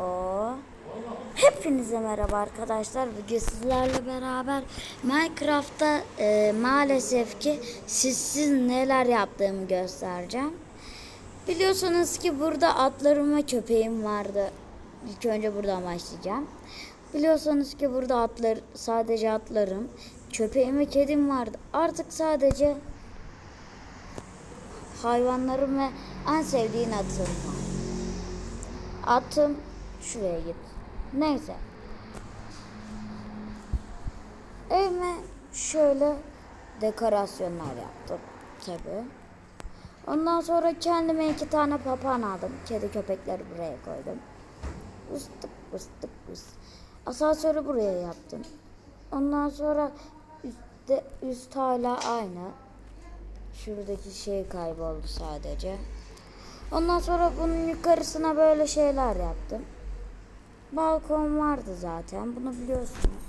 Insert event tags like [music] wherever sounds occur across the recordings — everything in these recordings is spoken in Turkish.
O. Hepinize merhaba arkadaşlar. Bugün sizlerle beraber Minecraft'ta e, maalesef ki sizsiz neler yaptığımı göstereceğim. Biliyorsunuz ki burada atlarım ve köpeğim vardı. İlk önce buradan başlayacağım. Biliyorsunuz ki burada atlar sadece atlarım, köpeğim ve kedim vardı. Artık sadece hayvanlarım ve en sevdiğin atım. Atım şuraya git. Neyse. Evime şöyle dekorasyonlar yaptım tabi. Ondan sonra kendime iki tane papağan aldım. Kedi köpekleri buraya koydum. Ustık ustık us. Asansörü buraya yaptım. Ondan sonra üstte, üst hala aynı. Şuradaki şey kayboldu sadece. Ondan sonra bunun yukarısına böyle şeyler yaptım. Balkon vardı zaten. Bunu biliyorsunuz.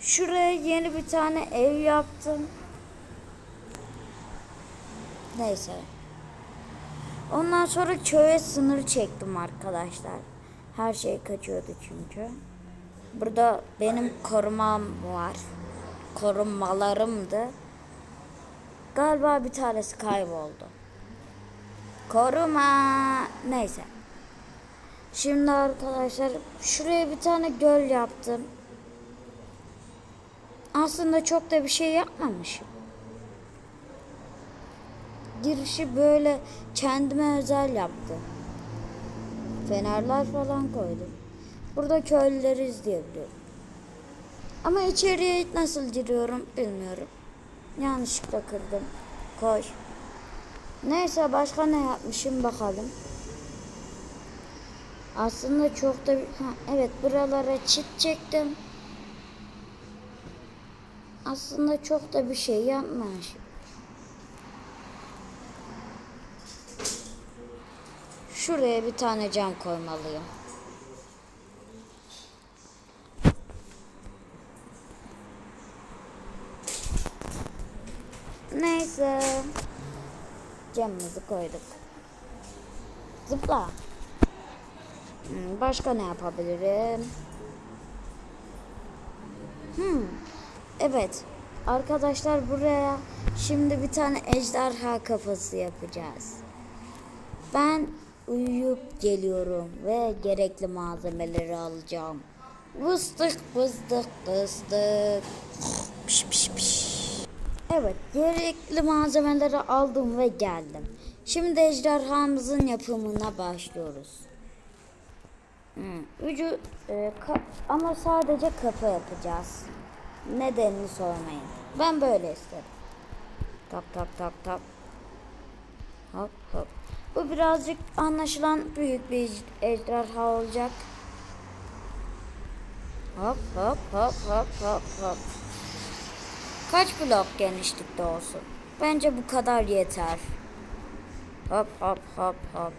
Şuraya yeni bir tane ev yaptım. Neyse. Ondan sonra köye sınır çektim arkadaşlar. Her şey kaçıyordu çünkü. Burada benim korumam var. Korumalarımdı. Galiba bir tanesi kayboldu. Koruma. Neyse. Şimdi arkadaşlar şuraya bir tane göl yaptım. Aslında çok da bir şey yapmamışım. Girişi böyle kendime özel yaptım. Fenerler falan koydum. Burada köylüleri izleyebiliyorum. Ama içeriye nasıl giriyorum bilmiyorum. Yanlışlıkla kırdım. Koy. Neyse başka ne yapmışım bakalım. Aslında çok da ha, evet buralara çit çektim. Aslında çok da bir şey yapmamışım. Şuraya bir tane cam koymalıyım. Neyse. Camımızı koyduk. Zıpla. Hmm, Başka ne yapabilirim? Hmm. Evet. Arkadaşlar buraya şimdi bir tane ejderha kafası yapacağız. Ben uyuyup geliyorum ve gerekli malzemeleri alacağım. Vıstık vıstık vıstık. Piş piş piş. Evet, gerekli malzemeleri aldım ve geldim. Şimdi ejderhamızın yapımına başlıyoruz. Hmm, e, ama sadece kafa yapacağız. Nedenini sormayın. Ben böyle istedim. Tak tak tak tak. Hop hop. Bu birazcık anlaşılan büyük bir ej- ejderha olacak. Hop hop hop hop hop hop. Kaç blok genişlikte olsun? Bence bu kadar yeter. Hop hop hop hop.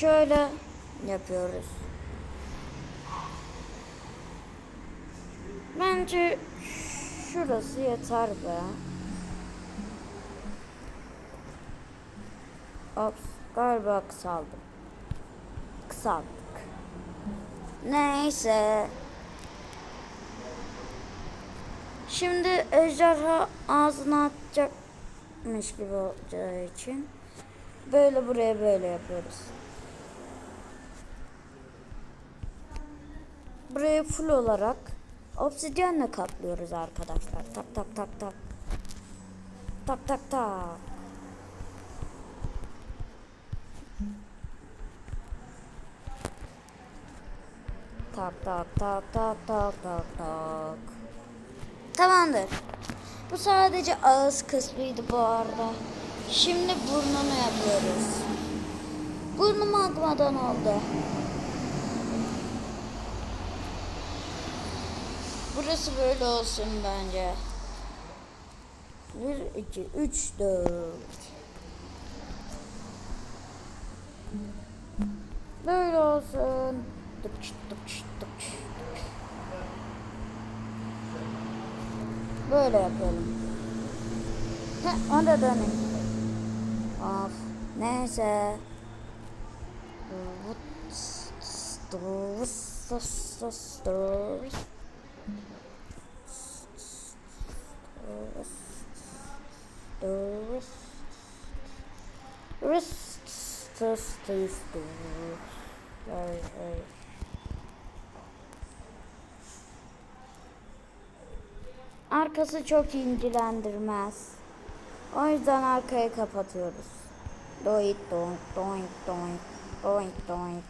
Şöyle yapıyoruz. Bence şurası yeter be. Ops, galiba kısaldım. Kısaldık. Neyse. Şimdi ejderha ağzına atacakmış gibi olacağı için böyle buraya böyle yapıyoruz. Burayı full olarak obsidyenle kaplıyoruz arkadaşlar. Tak tak tak tak. Tak tak tak. Tak tak tak tak tak tak tak. Tamamdır. Bu sadece ağız kısmıydı bu arada. Şimdi burnunu yapıyoruz. Burnum akmadan oldu. Burası böyle olsun bence. 1, 2, 3, 4. Böyle olsun. Tıkış tıkış tıkış. Böyle yapalım. Heh, onu da dönün. Of. Neyse. Arkası çok ilgilendirmez. O yüzden arkayı kapatıyoruz. Doink doink doink doink doink doink.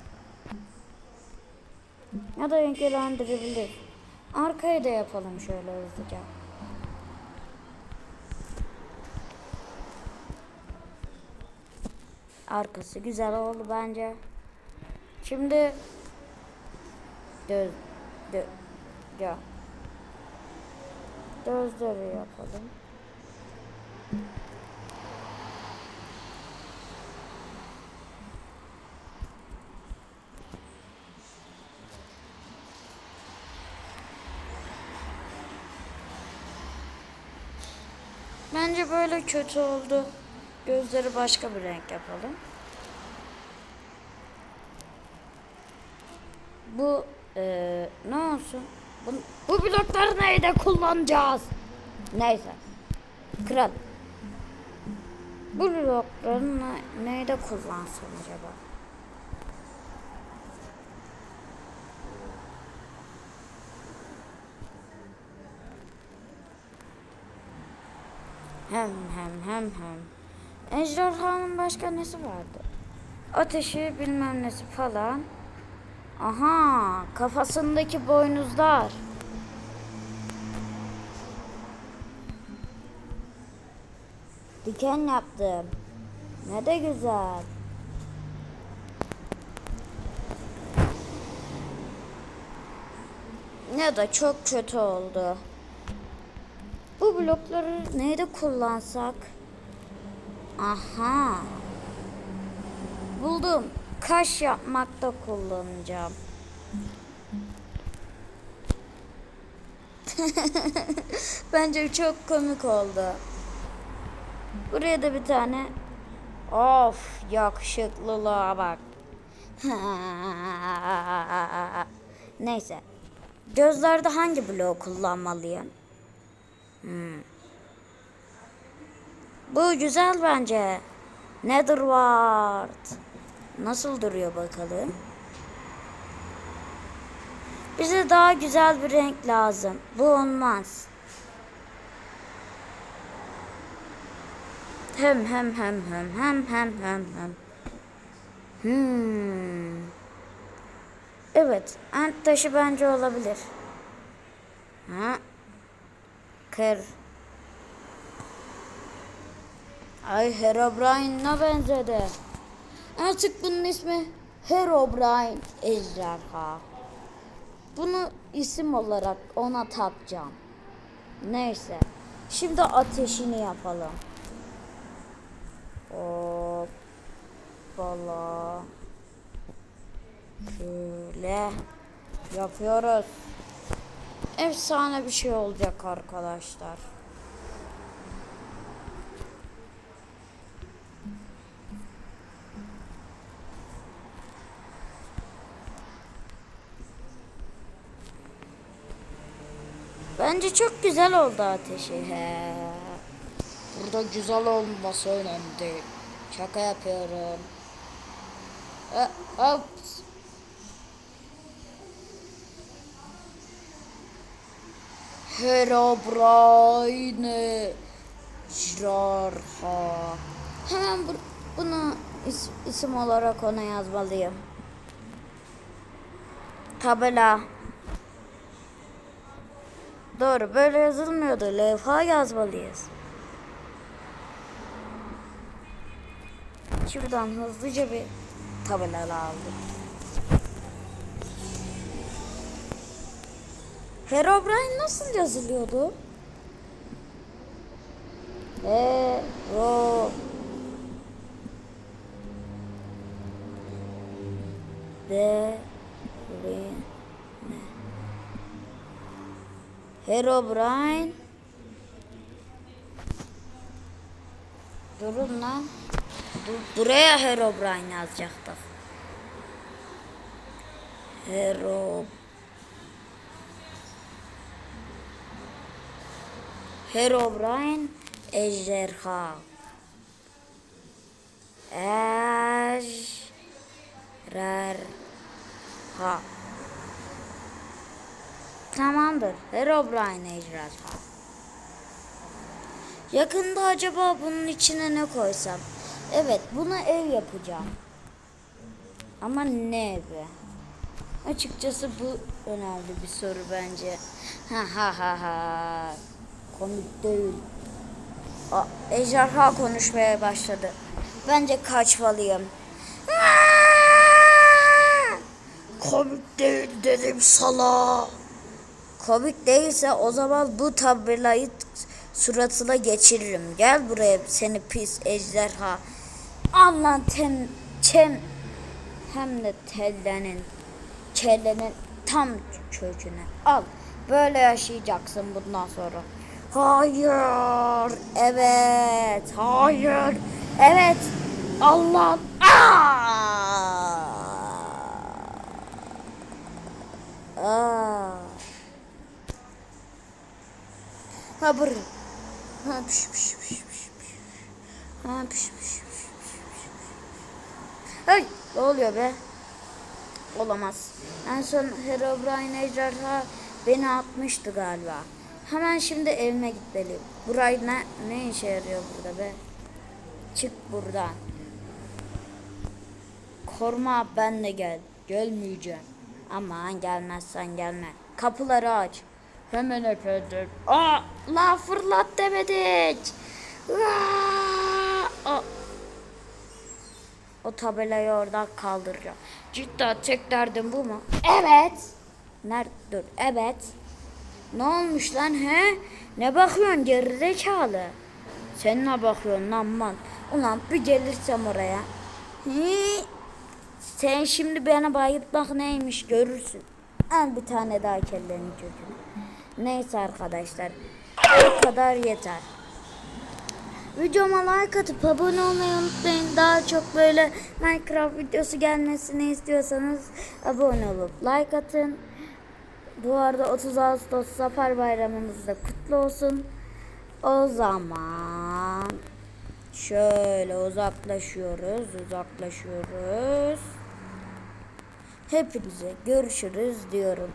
Ya da ilgilendirebilir. Arkayı da yapalım şöyle hızlıca. Arkası güzel oldu bence. Şimdi göz gö, gö. gözleri yapalım. Bence böyle kötü oldu. Gözleri başka bir renk yapalım. Bu eee, ne olsun? Bu, bu blokları neyde kullanacağız? Neyse. Kral. Bu blokları ne- neyde kullansam acaba? Hem hem hem hem. Ejderhanın başka nesi vardı? Ateşi bilmem nesi falan. Aha kafasındaki boynuzlar. Diken yaptım. Ne de güzel. Ne de çok kötü oldu. Blokları neyde kullansak? Aha. Buldum. Kaş yapmakta kullanacağım. [laughs] Bence çok komik oldu. Buraya da bir tane Of yakışıklılığa bak. [laughs] Neyse. Gözlerde hangi bloğu kullanmalıyım? Hmm. Bu güzel bence. Netherward. Nasıl duruyor bakalım? Bize daha güzel bir renk lazım. Bu olmaz. Hem hem hem hem hem hem hem hem. Hmm. Evet, ant taşı bence olabilir. Ha? Kır. Ay Herobrine'a benzedi. Artık bunun ismi Herobrine Ejderha. Bunu isim olarak ona takacağım. Neyse. Şimdi ateşini yapalım. Hoppala. Şöyle yapıyoruz. Efsane bir şey olacak arkadaşlar. Bence çok güzel oldu ateşi. He. Burada güzel olması önemli. Şaka yapıyorum. E, ops. Herobrine Jarha. Hemen bu, bunu is, isim olarak ona yazmalıyım. Tabela. Doğru böyle yazılmıyordu. Levha yazmalıyız. Şuradan hızlıca bir tabela aldım. Herobrine nasıl yazılıyordu? Hero De Bu, buraya Herobrine yazacaktık. Hero Herobrine ejderha. Ejderha. Tamamdır. Herobrine ejderha. Yakında acaba bunun içine ne koysam? Evet, buna ev yapacağım. Ama ne evi? Açıkçası bu önemli bir soru bence. Ha ha ha ha. Komik değil. Aa, ejderha konuşmaya başladı. Bence kaçmalıyım. Komik değil dedim sana. Komik değilse o zaman bu tabelayı suratına geçiririm. Gel buraya seni pis ejderha. Allah ten, çem hem de tellenin kellenin tam köküne. Al. Böyle yaşayacaksın bundan sonra. Hayır. Evet. Hayır. Evet. Allah. Aa! Aa. Ha buraya. Ha piş piş piş piş piş. Ha piş piş piş piş piş. Hey, ne oluyor be? Olamaz. En son Herobrine ejderha beni atmıştı galiba. Hemen şimdi evime gitmeliyim. Burayı ne, ne işe yarıyor burada be? Çık buradan. Korma benle gel. Gelmeyeceğim. Aman gelmezsen gelme. Kapıları aç. Hemen efendim. Aa, la fırlat demedik. Aa. O tabelayı oradan kaldıracağım. Cidden tek derdim bu mu? Evet. Nerede? Dur. Evet. Ne olmuş lan he? Ne bakıyorsun gerizekalı? Sen ne bakıyorsun lan man? Ulan bir gelirsem oraya. Hi. Sen şimdi bana bayıltmak neymiş görürsün. Al bir tane daha kellenin köküne. Neyse arkadaşlar. Bu kadar yeter. Videoma like atıp abone olmayı unutmayın. Daha çok böyle Minecraft videosu gelmesini istiyorsanız abone olup like atın. Bu arada 30 Ağustos Zafer Bayramımız da kutlu olsun. O zaman şöyle uzaklaşıyoruz, uzaklaşıyoruz. Hepinize görüşürüz diyorum.